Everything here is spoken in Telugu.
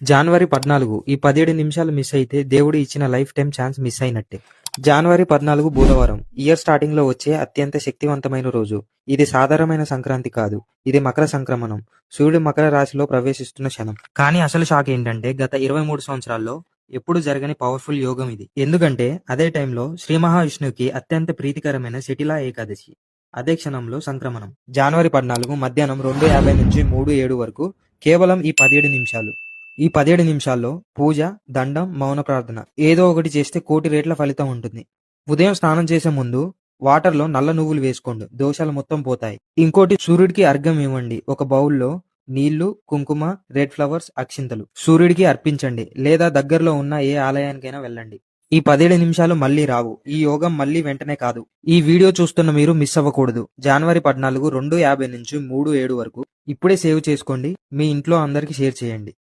జనవరి పద్నాలుగు. ఈ పదిహేడు నిమిషాలు మిస్ అయితే దేవుడు ఇచ్చిన లైఫ్ టైం ఛాన్స్ మిస్ అయినట్టే. జనవరి పద్నాలుగు బుధవారం. ఇయర్ స్టార్టింగ్లో వచ్చే అత్యంత శక్తివంతమైన రోజు. ఇది సాధారణమైన సంక్రాంతి కాదు. ఇది మకర సంక్రమణం. సూర్యుడు మకర రాశిలో ప్రవేశిస్తున్న క్షణం. కానీ అసలు షాక్ ఏంటంటే గత ఇరవై మూడు సంవత్సరాల్లో ఎప్పుడు జరగని పవర్ఫుల్ యోగం ఇది. ఎందుకంటే అదే టైంలో శ్రీ మహావిష్ణువుకి అత్యంత ప్రీతికరమైన శటిలా ఏకాదశి. అదే క్షణంలో సంక్రమణం. జనవరి పద్నాలుగు మధ్యాహ్నం రెండు యాభై నుంచి మూడు ఏడు వరకు కేవలం ఈ పదిహేడు నిమిషాలు. ఈ పదిహేడు నిమిషాల్లో పూజ దండం మౌన ప్రార్థన ఏదో ఒకటి చేస్తే కోటి రేట్ల ఫలితం ఉంటుంది. ఉదయం స్నానం చేసే ముందు వాటర్లో నల్ల నువ్వులు వేసుకోండి. దోషాలు మొత్తం పోతాయి. ఇంకోటి సూర్యుడికి అర్ఘ్యం ఇవ్వండి. ఒక బౌల్లో నీళ్ళు కుంకుమ రెడ్ ఫ్లవర్స్ అక్షింతలు. సూర్యుడికి అర్పించండి లేదా దగ్గరలో ఉన్న ఏ ఆలయానికైనా వెళ్ళండి. ఈ పదిహేడు నిమిషాలు మళ్ళీ రావు. ఈ యోగం మళ్ళీ వెంటనే కాదు. ఈ వీడియో చూస్తున్న మీరు మిస్ అవ్వకూడదు. జనవరి పద్నాలుగు రెండు యాభై నుంచి మూడు ఏడు వరకు ఇప్పుడే సేవ్ చేసుకోండి. మీ ఇంట్లో అందరికి షేర్ చేయండి.